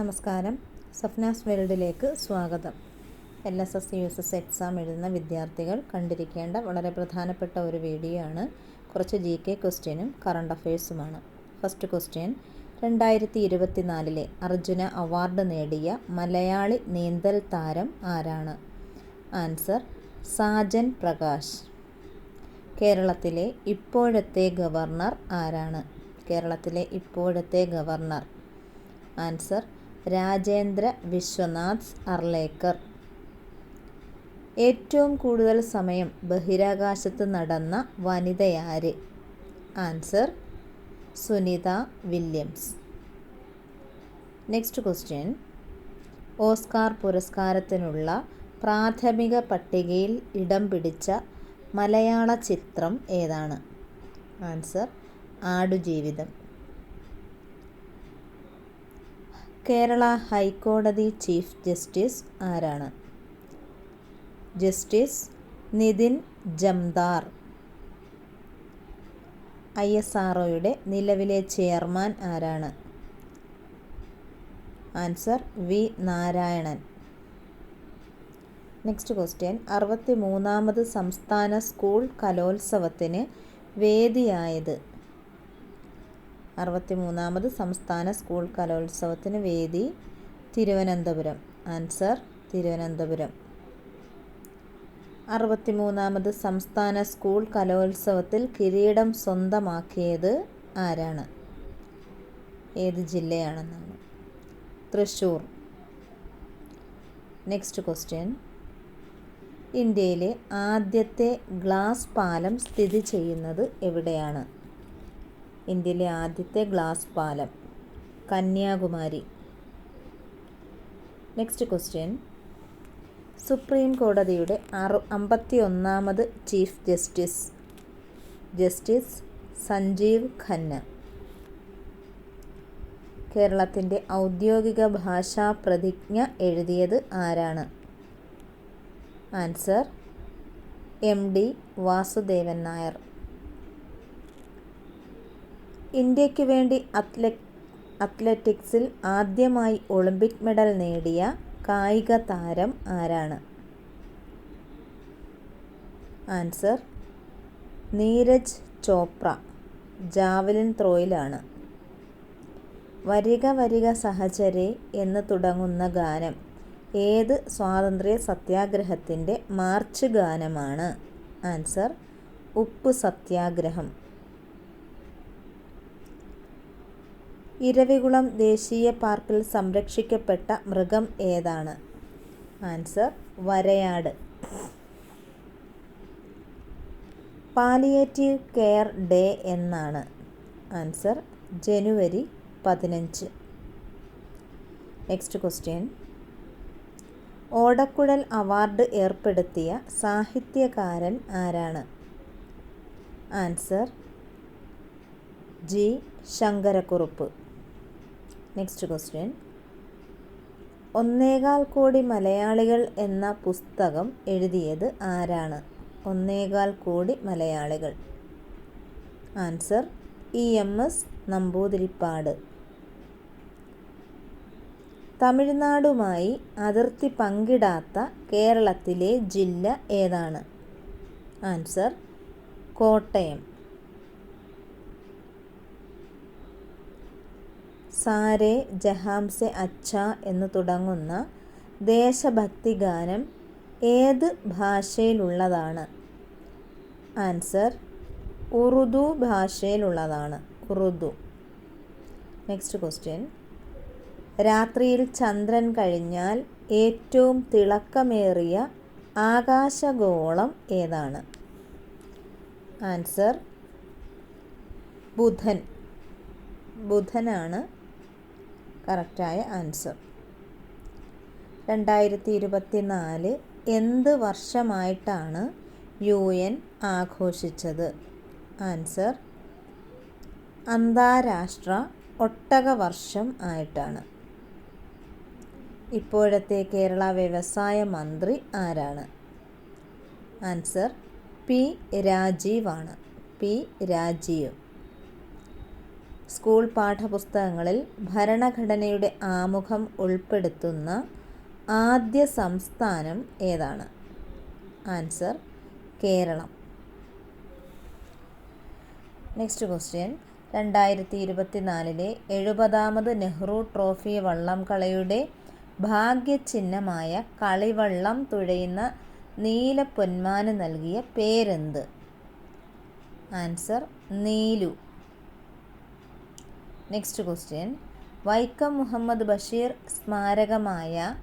നമസ്കാരം. സഫ്നാസ് വേൾഡിലേക്ക് സ്വാഗതം. L S S U S S exam എഴുതുന്ന വിദ്യാർത്ഥികൾ കണ്ടിരിക്കേണ്ട വളരെ പ്രധാനപ്പെട്ട ഒരു വീഡിയോ ആണ്. കുറച്ച് ജി കെ ക്വസ്റ്റ്യനും കറണ്ട് അഫയേഴ്സുമാണ് ഫസ്റ്റ് ക്വസ്റ്റ്യൻ രണ്ടായിരത്തി ഇരുപത്തിനാലിലെ അർജുന അവാർഡ് നേടിയ മലയാളി നീന്തൽ താരം ആരാണ്? ആൻസർ സാജൻ പ്രകാശ്. കേരളത്തിലെ ഇപ്പോഴത്തെ ഗവർണർ ആരാണ്? കേരളത്തിലെ ഇപ്പോഴത്തെ ഗവർണർ. ആൻസർ രാജേന്ദ്ര വിശ്വനാഥ് അർലേക്കർ. ഏറ്റവും കൂടുതൽ സമയം ബഹിരാകാശത്ത് നടന്ന വനിതയാര്? Answer Sunita Williams. Next question. Oscar പുരസ്കാരത്തിനുള്ള പ്രാഥമിക പട്ടികയിൽ ഇടം പിടിച്ച മലയാള ചിത്രം ഏതാണ്? ആൻസർ ആടുജീവിതം. കേരള ഹൈക്കോടതി ചീഫ് ജസ്റ്റിസ് ആരാണ്? Justice Nitin Jamdar. I S R നിലവിലെ ചെയർമാൻ ആരാണ്? Answer V Narayanan. Next question. അറുപത്തി മൂന്നാമത് സംസ്ഥാന സ്കൂൾ കലോത്സവത്തിന് വേദിയായത് അറുപത്തി മൂന്നാമത് സംസ്ഥാന സ്കൂൾ കലോത്സവത്തിന് വേദി തിരുവനന്തപുരം. ആൻസർ തിരുവനന്തപുരം. അറുപത്തി മൂന്നാമത് സംസ്ഥാന സ്കൂൾ കലോത്സവത്തിൽ കിരീടം സ്വന്തമാക്കിയത് ആരാണ്? ഏത് ജില്ലയാണെന്നാണ്. തൃശ്ശൂർ നെക്സ്റ്റ് ക്വസ്റ്റ്യൻ ഇന്ത്യയിലെ ആദ്യത്തെ ഗ്ലാസ് പാലം സ്ഥിതി ചെയ്യുന്നത് എവിടെയാണ്? ഇന്ത്യയിലെ ആദ്യത്തെ ഗ്ലാസ് പാലം. കന്യാകുമാരി. നെക്സ്റ്റ് ക്വസ്റ്റ്യൻ സുപ്രീം കോടതിയുടെ അറു അമ്പത്തി ഒന്നാമത് chief justice justice Sanjiv Khanna. കേരളത്തിന്റെ ഔദ്യോഗിക ഭാഷാ പ്രതിജ്ഞ എഴുതിയത് ആരാണ്? Answer M D Vasudevan Nair. ഇന്ത്യയ്ക്ക് വേണ്ടി അത്ല അത്ലറ്റിക്സിൽ ആദ്യമായി ഒളിമ്പിക് മെഡൽ നേടിയ കായിക താരം ആരാണ്? ആൻസർ നീരജ് ചോപ്ര ജാവലിൻ ത്രോയിലാണ്. വരിക വരിക സഹചരെ എന്ന് തുടങ്ങുന്ന ഗാനം ഏത് സ്വാതന്ത്ര്യ സത്യാഗ്രഹത്തിന്റെ മാർച്ച് ഗാനമാണ്? ആൻസർ ഉപ്പ് സത്യാഗ്രഹം. ഇരവികുളം ദേശീയ പാർക്കിൽ സംരക്ഷിക്കപ്പെട്ട മൃഗം ഏതാണ്? ആൻസർ വരയാട്. പാലിയേറ്റീവ് കെയർ ഡേ എന്നാണ്. ആൻസർ ജനുവരി പതിനഞ്ച്. Next question. ഓടക്കുഴൽ അവാർഡ് ഏർപ്പെടുത്തിയ സാഹിത്യകാരൻ ആരാണ്? Answer G. Sankarakurup. Next question ഒന്നേകാൽ കോടി മലയാളികൾ എന്ന പുസ്തകം എഴുതിയത് ആരാണ്? ഒന്നേകാൽ കോടി മലയാളികൾ. Answer E M S Namboodiripad. തമിഴ്നാടുമായി അതിർത്തി പങ്കിടാത്ത കേരളത്തിലെ ജില്ല ഏതാണ്? ആൻസർ കോട്ടയം. സാരെ ജഹാംസെ അച്ഛ എന്ന് തുടങ്ങുന്ന ദേശഭക്തി ഗാനം ഏത് ഭാഷയിലുള്ളതാണ്? ആൻസർ ഉറുദു ഭാഷയിലുള്ളതാണ്. ഉറുദു. Next question. രാത്രിയിൽ ചന്ദ്രൻ കഴിഞ്ഞാൽ ഏറ്റവും തിളക്കമേറിയ ആകാശഗോളം ഏതാണ്? ആൻസർ ബുധൻ. ബുധനാണ് കറക്റ്റായ ആൻസർ. രണ്ടായിരത്തി ഇരുപത്തി നാല് എന്ത് വർഷമായിട്ടാണ് യു എൻ ആഘോഷിച്ചത്? ആൻസർ അന്താരാഷ്ട്ര ഒട്ടക വർഷം ആയിട്ടാണ്. ഇപ്പോഴത്തെ കേരള വ്യവസായ മന്ത്രി ആരാണ്? ആൻസർ പി രാജീവാണ്. പി രാജീവ്. സ്കൂൾ പാഠപുസ്തകങ്ങളിൽ ഭരണഘടനയുടെ ആമുഖം ഉൾപ്പെടുത്തുന്ന ആദ്യ സംസ്ഥാനം ഏതാണ്? ആൻസർ കേരളം. Next question. രണ്ടായിരത്തി ഇരുപത്തിനാലിലെ എഴുപതാമത് നെഹ്റു ട്രോഫി വള്ളംകളിയുടെ ഭാഗ്യചിഹ്നമായ കളിവള്ളം തുഴയുന്ന നീല പൊന്മാന് നൽകിയ പേരെന്ത്? Answer Neelu. Next question Vaikom Muhammad Basheer സ്മാരകമായ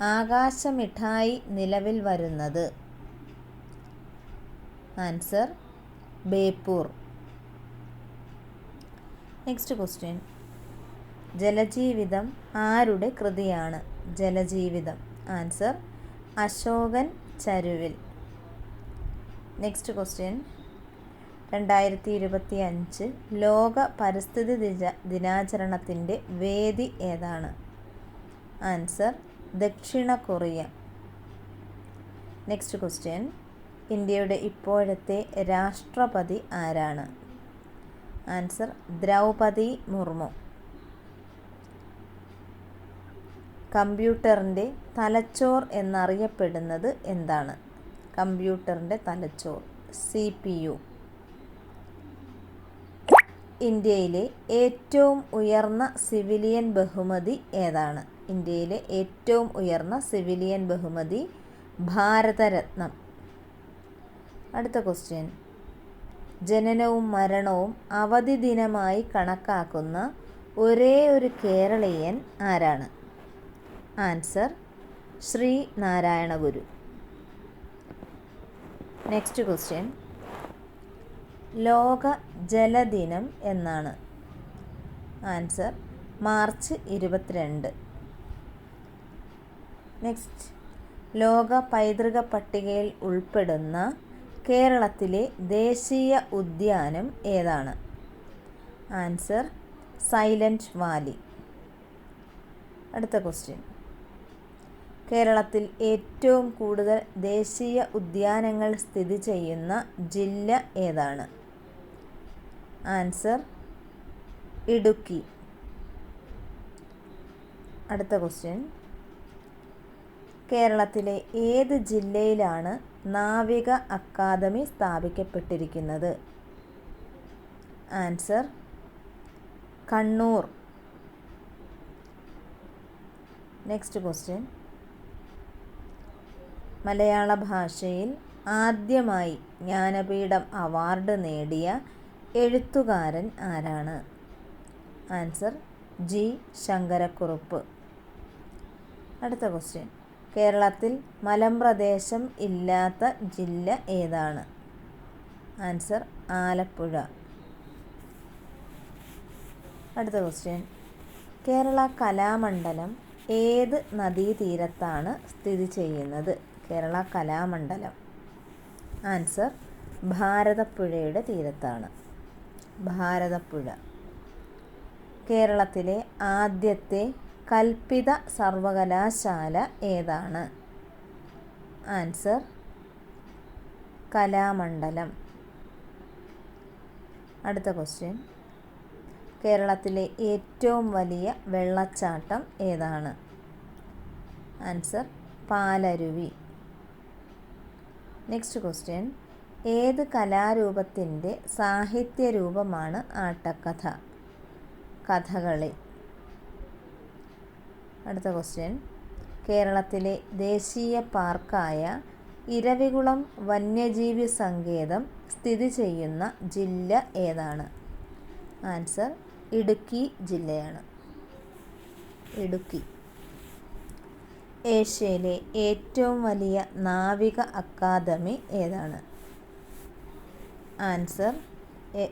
Akashamittayi നിലവിൽ വരുന്നത്? ആൻസർ ബേപ്പൂർ. നെക്സ്റ്റ് ക്വസ്റ്റ്യൻ ജലജീവിതം ആരുടെ കൃതിയാണ്? ജലജീവിതം. Answer Ashokan Charuvil. Next question രണ്ടായിരത്തി ഇരുപത്തി അഞ്ച് ലോക പരിസ്ഥിതി ദിന ദിനാചരണത്തിന്റെ വേദി ഏതാണ്? ആൻസർ ദക്ഷിണ കൊറിയ. Next question. ഇന്ത്യയുടെ ഇപ്പോഴത്തെ രാഷ്ട്രപതി ആരാണ്? ആൻസർ ദ്രൗപതി മുർമു. കമ്പ്യൂട്ടറിന്റെ തലച്ചോർ എന്നറിയപ്പെടുന്നത് എന്താണ്? കമ്പ്യൂട്ടറിന്റെ തലച്ചോർ സി പി യു. ഇന്ത്യയിലെ ഏറ്റവും ഉയർന്ന സിവിലിയൻ ബഹുമതി ഏതാണ്? ഇന്ത്യയിലെ ഏറ്റവും ഉയർന്ന സിവിലിയൻ ബഹുമതി ഭാരതരത്നം. അടുത്ത ക്വസ്റ്റ്യൻ ജനനവും മരണവും അവധി ദിനമായി കണക്കാക്കുന്ന ഒരേ ഒരു കേരളീയൻ ആരാണ്? Answer Sree Narayana Guru next question ലോക ജലദിനം എന്നാണ്. ആൻസർ മാർച്ച് ഇരുപത്തിരണ്ട്. നെക്സ്റ്റ് ലോക പൈതൃക പട്ടികയിൽ ഉൾപ്പെടുന്ന കേരളത്തിലെ ദേശീയ ഉദ്യാനം ഏതാണ്? Answer Silent Valley. അടുത്ത ക്വസ്റ്റ്യൻ. കേരളത്തിൽ ഏറ്റവും കൂടുതൽ ദേശീയ ഉദ്യാനങ്ങൾ സ്ഥിതി ചെയ്യുന്ന ജില്ല ഏതാണ്? ആൻസർ ഇടുക്കി. അടുത്ത ക്വസ്റ്റ്യൻ. കേരളത്തിലെ ഏത് ജില്ലയിലാണ് നാവിക അക്കാദമി സ്ഥാപിക്കപ്പെട്ടിരിക്കുന്നത്? ആൻസർ കണ്ണൂർ. Next question. മലയാള ഭാഷയിൽ ആദ്യമായി ജ്ഞാനപീഠം അവാർഡ് നേടിയ എഴുത്തുകാരൻ ആരാണ്? Answer G. ശങ്കരക്കുറുപ്പ്. അടുത്ത ക്വസ്റ്റ്യൻ. കേരളത്തിൽ മലമ്പ്രദേശം ഇല്ലാത്ത ജില്ല ഏതാണ്? ആൻസർ ആലപ്പുഴ. അടുത്ത ക്വസ്റ്റ്യൻ. കേരള കലാമണ്ഡലം ഏത് നദീതീരത്താണ് സ്ഥിതി ചെയ്യുന്നത്? കേരള കലാമണ്ഡലം. ആൻസർ ഭാരതപ്പുഴയുടെ തീരത്താണ്. ഭാരതപ്പുഴ. കേരളത്തിലെ ആദ്യത്തെ കൽപ്പിത സർവകലാശാല ഏതാണ്? ആൻസർ കലാമണ്ഡലം. അടുത്ത ക്വസ്റ്റ്യൻ. കേരളത്തിലെ ഏറ്റവും വലിയ വെള്ളച്ചാട്ടം ഏതാണ്? ആൻസർ പാലരുവി. Next question. ഏത് കലാരൂപത്തിന്റെ സാഹിത്യ രൂപമാണ് ആട്ടക്കഥ? കഥകളി. അടുത്ത ക്വസ്റ്റ്യൻ കേരളത്തിലെ ദേശീയ പാർക്കായ ഇരവികുളം വന്യജീവി സങ്കേതം സ്ഥിതി ചെയ്യുന്ന ജില്ല ഏതാണ്? ആൻസർ ഇടുക്കി ജില്ലയാണ്. ഇടുക്കി. ഏഷ്യയിലെ ഏറ്റവും വലിയ നാവിക അക്കാദമി ഏതാണ്? ആൻസർ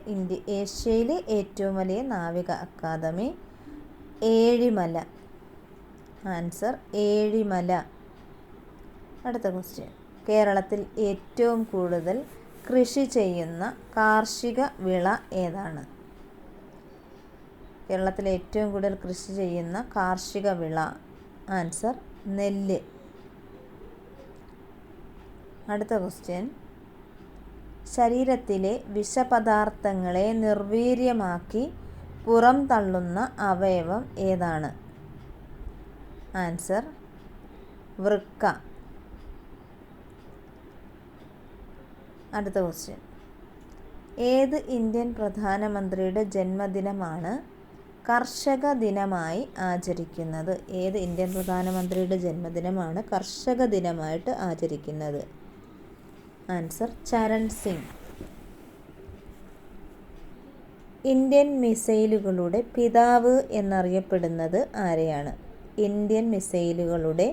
ഇന്ത്യ ഏഷ്യയിലെ ഏറ്റവും വലിയ നാവിക അക്കാദമി ഏഴിമല. ആൻസർ ഏഴിമല. അടുത്ത ക്വസ്റ്റ്യൻ കേരളത്തിൽ ഏറ്റവും കൂടുതൽ കൃഷി ചെയ്യുന്ന കാർഷിക വിള ഏതാണ്? കേരളത്തിൽ ഏറ്റവും കൂടുതൽ കൃഷി ചെയ്യുന്ന കാർഷിക വിള. ആൻസർ നെല്ല്. അടുത്ത ക്വസ്റ്റ്യൻ ശരീരത്തിലെ വിഷപദാർത്ഥങ്ങളെ നിർവീര്യമാക്കി പുറം തള്ളുന്ന അവയവം ഏതാണ്? ആൻസർ വൃക്ക. അടുത്ത ക്വസ്റ്റ്യൻ. ഏത് ഇന്ത്യൻ പ്രധാനമന്ത്രിയുടെ ജന്മദിനമാണ് കർഷക ദിനമായി ആചരിക്കുന്നത്? ഏത് ഇന്ത്യൻ പ്രധാനമന്ത്രിയുടെ ജന്മദിനമാണ് കർഷക ദിനമായിട്ട് ആചരിക്കുന്നത്? ആൻസർ ചരൺ സിംഗ് ഇന്ത്യൻ മിസൈലുകളുടെ പിതാവ് എന്നറിയപ്പെടുന്നത് ആരെയാണ്? ഇന്ത്യൻ മിസൈലുകളുടെ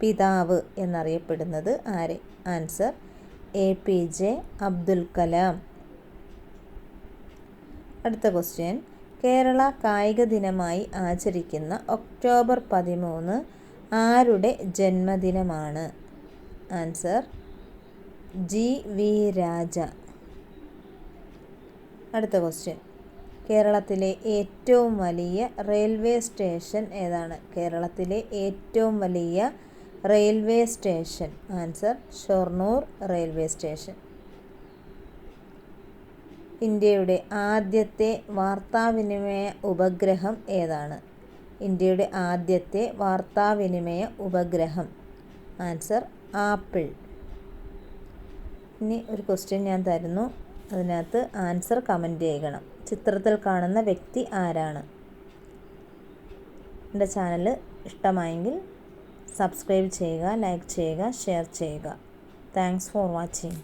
പിതാവ് എന്നറിയപ്പെടുന്നത് ആരെ? Answer A P J Abdul Kalam അടുത്ത ക്വസ്റ്റ്യൻ കേരള കായിക ദിനമായി ആചരിക്കുന്ന ഒക്ടോബർ പതിമൂന്ന് ആരുടെ ജന്മദിനമാണ്? Answer G V Raja. അടുത്ത ക്വസ്റ്റ്യൻ കേരളത്തിലെ ഏറ്റവും വലിയ റെയിൽവേ സ്റ്റേഷൻ ഏതാണ്? കേരളത്തിലെ ഏറ്റവും വലിയ railway station answer Shoranur railway station ഇന്ത്യയുടെ ആദ്യത്തെ വാർത്താവിനിമയ ഉപഗ്രഹം ഏതാണ്? ഇന്ത്യയുടെ ആദ്യത്തെ വാർത്താവിനിമയ ഉപഗ്രഹം. Answer Apple. ഇനി ഒരു ക്വസ്റ്റ്യൻ ഞാൻ തരുന്നു. അതിനകത്ത് ആൻസർ കമന്റ് ചെയ്യണം. ചിത്രത്തിൽ കാണുന്ന വ്യക്തി ആരാണ്? എന്റെ ചാനൽ ഇഷ്ടമായെങ്കിൽ സബ്സ്ക്രൈബ് ചെയ്യുക ലൈക്ക് ചെയ്യുക ഷെയർ ചെയ്യുക. Thanks for watching